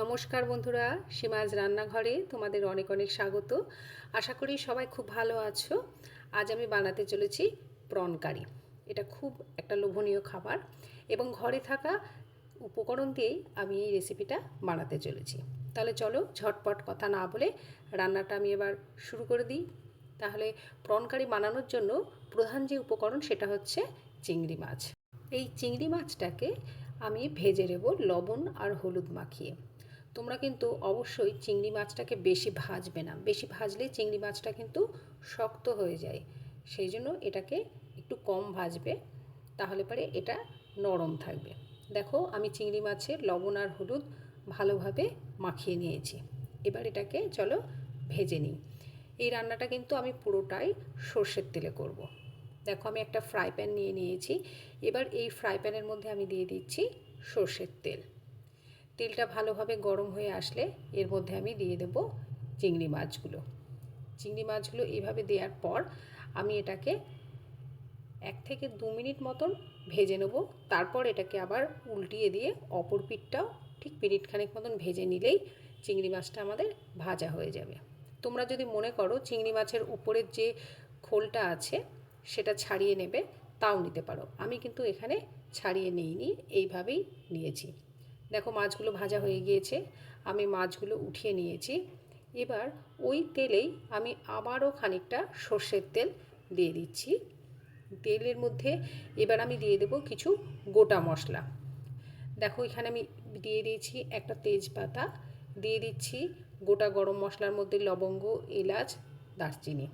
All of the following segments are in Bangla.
নমস্কার বন্ধুরা, সীমাজ রান্নাঘরে তোমাদের অনেক অনেক স্বাগত। আশা করি সবাই খুব ভালো আছো। আজ আমি বানাতে চলেছি প্রন কারি। এটা খুব একটা লোভনীয় খাবার এবং ঘরে থাকা উপকরণ দিয়েই আমি এই রেসিপিটা বানাতে চলেছি। তাহলে চলো ঝটপট কথা না বলে রান্নাটা আমি এবার শুরু করে দিই। তাহলে প্রন কারি বানানোর জন্য প্রধান যে উপকরণ সেটা হচ্ছে চিংড়ি মাছ। এই চিংড়ি মাছটাকে আমি ভেজে নেব লবণ আর হলুদ মাখিয়ে। তোমরা কিন্তু অবশ্যই চিংড়ি মাছটাকে বেশি ভাজবে না। বেশি ভাজলে চিংড়ি মাছটা কিন্তু শক্ত হয়ে যায়। সেই জন্য এটাকে একটু কম ভাজবে, তাহলে পরে এটা নরম থাকবে। দেখো, আমি চিংড়ি মাছের লবণ আর হলুদ ভালোভাবে মাখিয়ে নিয়েছি। এবার এটাকে চলো ভেজে নিই। এই রান্নাটা কিন্তু আমি পুরোটাই সর্ষের তেলে করব। দেখো, আমি একটা ফ্রাই প্যান নিয়ে নিয়েছি। এবার এই ফ্রাই প্যানের মধ্যে আমি দিয়ে দিচ্ছি সর্ষের তেল। তেলটা ভালোভাবে গরম হয়ে আসলে এর মধ্যে আমি দিয়ে দেব চিংড়ি মাছগুলো। চিংড়ি মাছগুলো এইভাবে দেওয়ার পর আমি এটাকে এক থেকে দু মিনিট মতন ভেজে নেব। তারপর এটাকে আবার উল্টিয়ে দিয়ে অপর পিঠটাও ঠিক মিনিট খানেক মতন ভেজে নিলেই চিংড়ি মাছটা আমাদের ভাজা হয়ে যাবে। তোমরা যদি মনে করো চিংড়ি মাছের উপরের যে খোলটা আছে সেটা ছাড়িয়ে নেবে, তাও নিতে পারো। আমি কিন্তু এখানে ছাড়িয়ে নিইনি, এইভাবেই নিয়েছি। দেখো মাছগুলো ভাজা হয়ে গিয়েছে, আমি মাছগুলো উঠিয়ে নিয়েছি। এবার ওই তেলেই আমি আবারও খানিকটা সর্ষের তেল দিয়ে দিচ্ছি। তেলের মধ্যে এবার আমি দিয়ে দেব কিছু গোটা মশলা। দেখো এখানে আমি দিয়ে দিয়েছি একটা তেজপাতা, দিয়ে দিচ্ছি গোটা গরম মশলার মধ্যে লবঙ্গ, এলাচ, দারচিনি।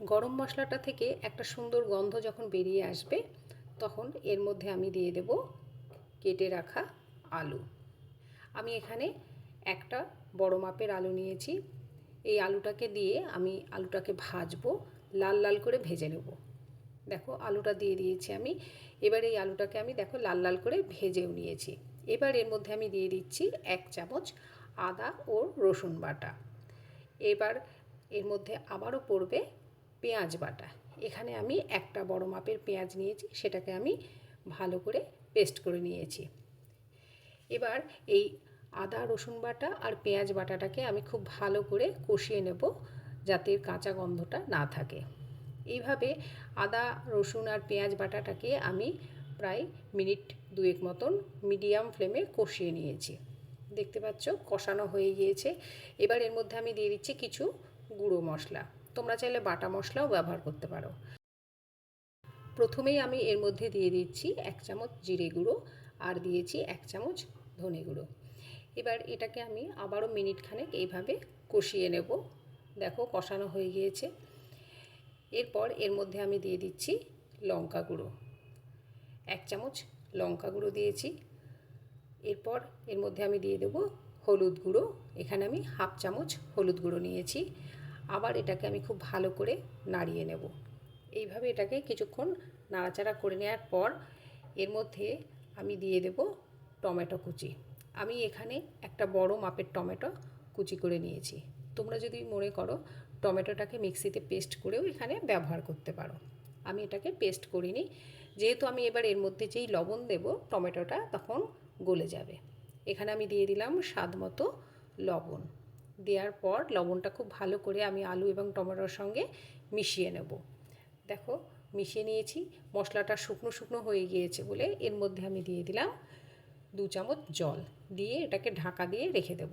গরম মশলাটা থেকে একটা সুন্দর গন্ধ যখন বেরিয়ে আসবে, তখন এর মধ্যে আমি দিয়ে দেব কেটে রাখা আলু। আমি এখানে একটা বড় মাপের আলু নিয়েছি। এই আলুটাকে দিয়ে আমি আলুটাকে ভাজবো, লাল লাল করে ভেজে নেব। দেখো, আলুটা দিয়ে দিয়েছি আমি। এবার এই আলুটাকে আমি, দেখো, লাল লাল করে ভেজেও নিয়েছি। এবার এর মধ্যে আমি দিয়ে দিচ্ছি এক চামচ আদা ও রসুন বাটা। এবার এর মধ্যে আবারও পড়বে পেঁয়াজ বাটা। এখানে আমি একটা বড় মাপের পেঁয়াজ নিয়েছি, সেটাকে আমি ভালো করে পেস্ট করে নিয়েছি। এবার এই আদা, রসুন বাটা আর পেঁয়াজ বাটাটাকে আমি খুব ভালো করে কষিয়ে নেব যাতে কাঁচা গন্ধটা না থাকে। এইভাবে আদা, রসুন আর পেঁয়াজ বাটাটাকে আমি প্রায় মিনিট দুয়েক মতন মিডিয়াম ফ্লেমে কষিয়ে নিয়েছি। দেখতে পাচ্ছ, কষানো হয়ে গিয়েছে। এবার এর মধ্যে আমি দিয়ে দিচ্ছি কিছু গুঁড়ো মশলা। তোমরা চাইলে বাটা মশলাও ব্যবহার করতে পারো। প্রথমেই আমি এর মধ্যে দিয়ে দিচ্ছি এক চামচ জিরে গুঁড়ো আর দিয়েছি এক চামচ ধনে গুঁড়ো। এবার এটাকে আমি আবারও মিনিট খানেক এইভাবে কষিয়ে নেব। দেখো কষানো হয়ে গিয়েছে। এরপর এর মধ্যে আমি দিয়ে দিচ্ছি লঙ্কা গুঁড়ো। এক চামচ লঙ্কা গুঁড়ো দিয়েছি। এরপর এর মধ্যে আমি দিয়ে দেবো হলুদ গুঁড়ো। এখানে আমি হাফ চামচ হলুদ গুঁড়ো নিয়েছি। আবার এটাকে আমি খুব ভালো করে নাড়িয়ে নেব। এইভাবে এটাকে কিছুক্ষণ নাড়াচাড়া করে নেওয়ার পর এর মধ্যে আমি দিয়ে দেব টমেটো কুচি। আমি এখানে একটা বড় মাপের টমেটো কুচি করে নিয়েছি। তোমরা যদি মনে করো টমেটোটাকে মিক্সিতে পেস্ট করেও এখানে ব্যবহার করতে পারো। আমি এটাকে পেস্ট করিনি। যেহেতু আমি এবার এর মধ্যে যেই লবণ দেব টমেটোটা তখন গলে যাবে। এখানে আমি দিয়ে দিলাম স্বাদ মতো লবণ। দেওয়ার পর লবণটা খুব ভালো করে আমি আলু এবং টমেটোর সঙ্গে মিশিয়ে নেব। দেখো মিশিয়ে নিয়েছি। মশলাটা শুকনো শুকনো হয়ে গিয়েছে বলে এর মধ্যে আমি দিয়ে দিলাম দু চামচ জল। দিয়ে এটাকে ঢাকা দিয়ে রেখে দেব।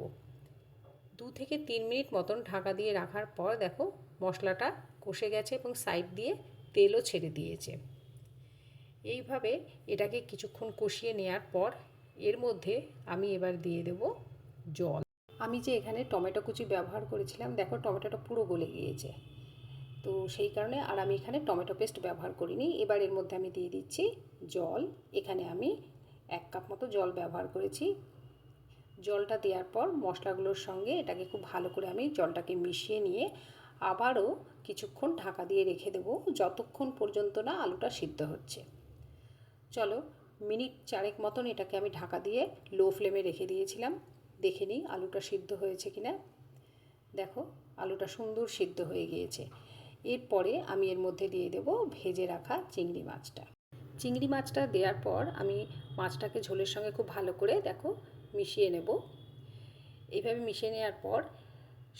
দু থেকে তিন মিনিট মতন ঢাকা দিয়ে রাখার পর দেখো মশলাটা কষে গেছে এবং সাইড দিয়ে তেলও ছেড়ে দিয়েছে। এইভাবে এটাকে কিছুক্ষণ কষিয়ে নেওয়ার পর এর মধ্যে আমি এবার দিয়ে দেব জল। আমি যে এখানে টমেটো কুচি ব্যবহার করেছিলাম, দেখো টমেটোটা পুরো গলে গিয়েছে। তো সেই কারণে আর আমি এখানে টমেটো পেস্ট ব্যবহার করিনি। এবার এর মধ্যে আমি দিয়ে দিচ্ছি জল। এখানে আমি এক কাপ মতো জল ব্যবহার করেছি। জলটা দেওয়ার পর মশলাগুলোর সঙ্গে এটাকে খুব ভালো করে আমি জলটাকে মিশিয়ে নিয়ে আবারও কিছুক্ষণ ঢাকা দিয়ে রেখে দেবো। যতক্ষণ পর্যন্ত না আলুটা সিদ্ধ হচ্ছে। চলো মিনিট চারেক মতন এটাকে আমি ঢাকা দিয়ে লো ফ্লেমে রেখে দিয়েছিলাম। দেখে নিই আলুটা সিদ্ধ হয়েছে কি না দেখো, আলুটা সুন্দর সিদ্ধ হয়ে গিয়েছে। এরপরে আমি এর মধ্যে দিয়ে দেব ভেজে রাখা চিংড়ি মাছটা। চিংড়ি মাছটা দেওয়ার পর আমি মাছটাকে ঝোলের সঙ্গে খুব ভালো করে দেখো মিশিয়ে নেব। এইভাবে মিশিয়ে নেওয়ার পর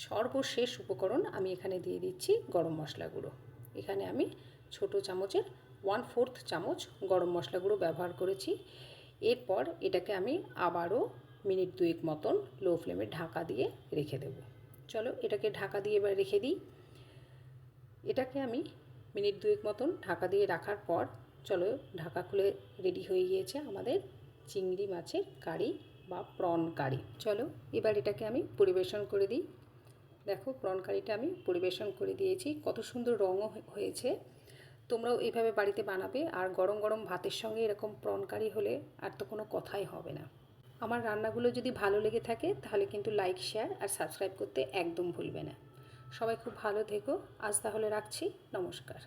সর্বশেষ উপকরণ আমি এখানে দিয়ে দিচ্ছি গরম মশলা গুঁড়ো। এখানে আমি ছোট চামচের ওয়ান ফোর্থ চামচ গরম মশলা গুঁড়ো ব্যবহার করেছি। এরপর এটাকে আমি আবারও মিনিট দুয়েক মতন লো ফ্লেমে ঢাকা দিয়ে রেখে দেবো। চলো এটাকে ঢাকা দিয়ে এবার রেখে দিই। এটাকে আমি মিনিট দুয়েক মতন ঢাকা দিয়ে রাখার পর, চলো ঢাকা খুলে রেডি হয়ে গিয়েছে আমাদের চিংড়ি মাছের কারি বা প্রন কারি। চলো এবার এটাকে আমি পরিবেশন করে দিই। দেখো প্রন কারিটা আমি পরিবেশন করে দিয়েছি। কত সুন্দর রঙও হয়েছে। তোমরাও এইভাবে বাড়িতে বানাবে আর গরম গরম ভাতের সঙ্গে এরকম প্রন কারি হলে আর তো কোনো কথাই হবে না। আমার রান্নাগুলো যদি ভালো লেগে থাকে তাহলে কিন্তু লাইক শেয়ার আর সাবস্ক্রাইব করতে একদম ভুলবে না। সবাই খুব ভালো থেকো। আজ তাহলে রাখছি। নমস্কার।